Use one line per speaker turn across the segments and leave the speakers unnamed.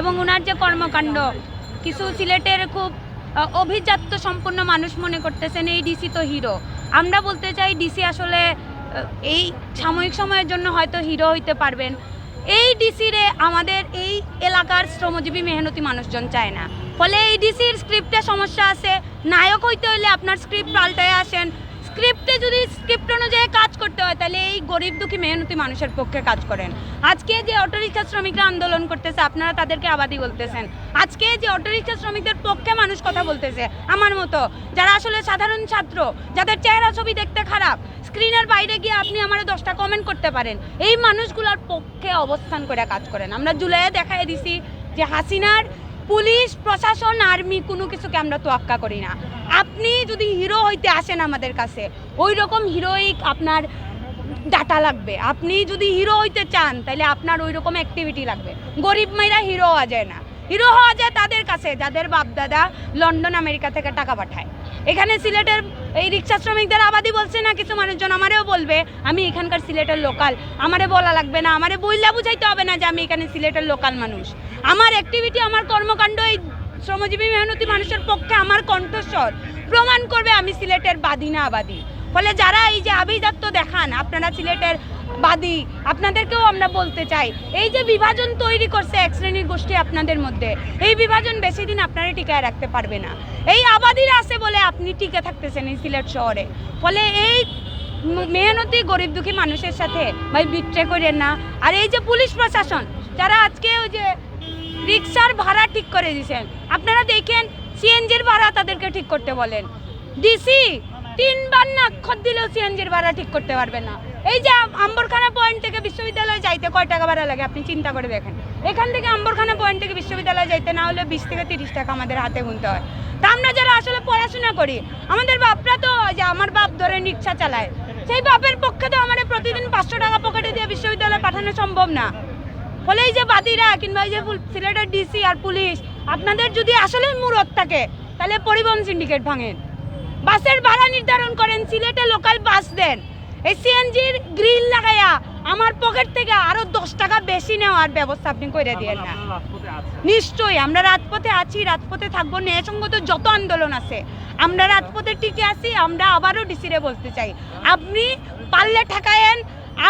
এবং ওনার যে কর্মকাণ্ড, কিছু সিলেটের খুব অভিজাত্য সম্পন্ন মানুষ মনে করতেছেন এই ডিসি তো হিরো আমরা বলতে চাই ডিসি আসলে এই সাময়িক সময়ের জন্য হয়তো হিরো হইতে পারবেন। এই ডিসিরে আমাদের এই এলাকার শ্রমজীবী মেহনতি মানুষজন চায় না। ফলে এই ডিসির স্ক্রিপ্টে সমস্যা আছে, নায়ক হইতে হইলে আপনার স্ক্রিপ্ট পাল্টায় আসেন। স্ক্রিপ্টে যদি স্ক্রিপ্ট অনুযায়ী কাজ করতে হয়, তাহলে এই গরিব দুঃখী মেহনতি মানুষের পক্ষে কাজ করেন। আজকে যে অটোরিক্সা শ্রমিকরা আন্দোলন করতেছে, আপনারা তাদেরকে আবাদি বলতেছেন। আজকে যে অটোরিক্সা শ্রমিকদের পক্ষে মানুষ কথা বলতেছে, আমার মতো, যারা আসলে সাধারণ ছাত্র, যাদের চেহারা ছবি দেখতে খারাপ স্ক্রিনের বাইরে গিয়ে আপনি আমার দশটা কমেন্ট করতে পারেন। এই মানুষগুলোর পক্ষে অবস্থান করে কাজ করেন। আমরা জুলাইয়ে দেখাই দিছি যে হাসিনার পুলিশ, প্রশাসন, আর্মি কোনো কিছুকে আমরা তোয়াক্কা করি না। আপনি যদি হিরো হইতে আসেন আমাদের কাছে ওই রকম হিরোইক আপনার ডাটা লাগবে। আপনি যদি হিরো হইতে চান তাহলে আপনার ওই রকম অ্যাক্টিভিটি লাগবে। গরিব মাইরা হিরো হওয়া যায় না। হিরো হওয়া যায় তাদের কাছে, যাদের বাপদাদা লন্ডন, আমেরিকা থেকে টাকা পাঠায়। এখানে সিলেটের এই রিক্সা শ্রমিকদের আবাদি বলছে না, কিছু মানুষজন আমারেও বলবে, আমি এখানকার সিলেটের লোকাল। আমারে বলা লাগবে না, আমারে বইলা বুঝাইতে হবে না যে আমি এখানে সিলেটের লোকাল মানুষ। আমার অ্যাক্টিভিটি আমার কর্মকাণ্ড, এই শ্রমজীবী মেহনতি মানুষের পক্ষে আমার কণ্ঠস্বর প্রমাণ করবে আমি সিলেটের বাদী না আবাদী। ফলে যারা এই যে আভিজাত্য দেখান, আপনারা সিলেটের বাদী, আপনাদেরকেও আমরা বলতে চাই, এই যে বিভাজন তৈরি করছে এক শ্রেণির গোষ্ঠী আপনাদের মধ্যে, এই বিভাজন বেশি দিন আপনারা টিকায় রাখতে পারবে না। এই আবাদিরা আছে বলে আপনি টিকে থাকতেছেন এই সিলেট শহরে। ফলে এই মেহনতি, গরিব দুঃখী মানুষের সাথে ভাই বিট্রে করেন না। আর এই যে পুলিশ প্রশাসন, যারা আজকে ওই যে রিক্সার ভাড়া ঠিক করে দিয়েছেন, আপনারা দেখেন, সিএনজির ভাড়া তাদেরকে ঠিক করতে বলেন। ডিসি তিনবার নাক্ষর দিলেও সিএনজির ভাড়া ঠিক করতে পারবে না। এই যে আম্বরখানা পয়েন্ট থেকে বিশ্ববিদ্যালয়ে যাইতে কয় টাকা ভাড়া লাগে? আপনি চিন্তা করে দেখেন। এখান থেকে আম্বরখানা পয়েন্ট থেকে বিশ্ববিদ্যালয়ে যাইতে না হলে বিশ থেকে তিরিশ টাকা আমাদের হাতে গুনতে হয়। তা আমরা যারা আসলে পড়াশোনা করি, আমাদের বাপরা তো যে আমার বাপ ধরে রিক্সা চালায়। সেই বাপের পক্ষে তো আমার প্রতিদিন পাঁচশো টাকা পকেটে দিয়ে বিশ্ববিদ্যালয়ে পাঠানো সম্ভব না। ফলে এই যে বাদিরা কিংবা এই যে সিলেটের ডিসি আর পুলিশ, আপনাদের যদি আসলে মুরত থাকে, তাহলে পরিবহন সিন্ডিকেট ভাঙেন। বাসের ভাড়া নির্ধারণ করেন সিলেটে লোকাল বাস দেন। এই সিএনজির গ্রিল লাগাইয়া আমার পকেট থেকে আরও দশ টাকা বেশি নেওয়ার ব্যবস্থা আপনি করে দিয়েন না। নিশ্চয়ই আমরা রাজপথে আছি রাজপথে থাকব। ন্যায়সঙ্গত যত আন্দোলন আছে আমরা রাজপথে টিকে আছি আমরা আবারও ডিসিরে বলতে চাই। আপনি পারলে ঠেকায়েন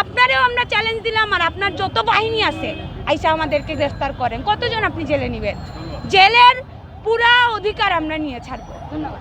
আপনারেও আমরা চ্যালেঞ্জ দিলাম আর আপনার যত বাহিনী আছে আইসা আমাদেরকে গ্রেফতার করেন। কতজন আপনি জেলে নেবেন? জেলের পুরা অধিকার আমরা নিয়ে ছাড়বো। ধন্যবাদ।